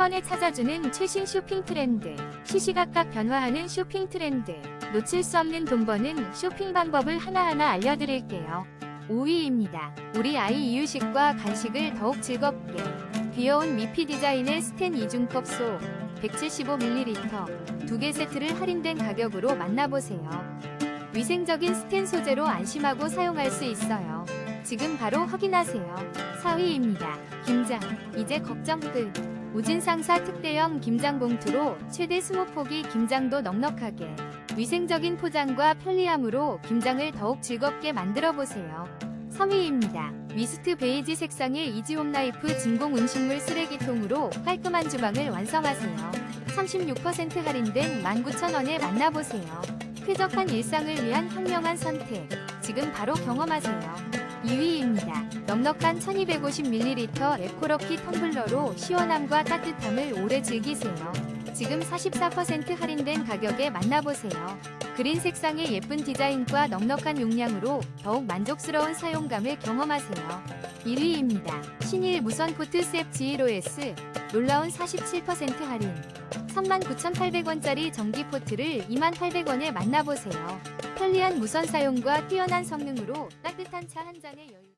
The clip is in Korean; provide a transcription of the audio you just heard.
번에 찾아주는 최신 쇼핑 트렌드, 시시각각 변화하는 쇼핑 트렌드, 놓칠 수 없는 돈 버는 쇼핑 방법을 하나하나 알려드릴게요. 5위입니다. 우리 아이 이유식과 간식을 더욱 즐겁게. 귀여운 미피 디자인의 스텐 이중컵 소 175ml 두 개 세트를 할인된 가격으로 만나보세요. 위생적인 스텐 소재로 안심하고 사용할 수 있어요. 지금 바로 확인하세요. 4위입니다. 김장. 이제 걱정 끝. 우진상사 특대형 김장 봉투로 최대 20포기 김장도 넉넉하게. 위생적인 포장과 편리함으로 김장을 더욱 즐겁게 만들어 보세요. 3위입니다. 미스트 베이지 색상의 이지홈 라이프 진공 음식물 쓰레기통으로 깔끔한 주방을 완성하세요. 36% 할인된 19,000원에 만나보세요. 쾌적한 일상을 위한 현명한 선택. 지금 바로 경험하세요. 2위입니다. 넉넉한 1250ml 에코럭키 텀블러로 시원함과 따뜻함을 오래 즐기세요. 지금 44% 할인된 가격에 만나보세요. 그린 색상의 예쁜 디자인과 넉넉한 용량으로 더욱 만족스러운 사용감을 경험하세요. 1위입니다. 신일 무선 포트 셉 G1OS 놀라운 47% 할인 39,800원짜리 전기 포트를 28,800원에 만나보세요. 편리한 무선 사용과 뛰어난 성능으로 따뜻한 차 한 잔의 여유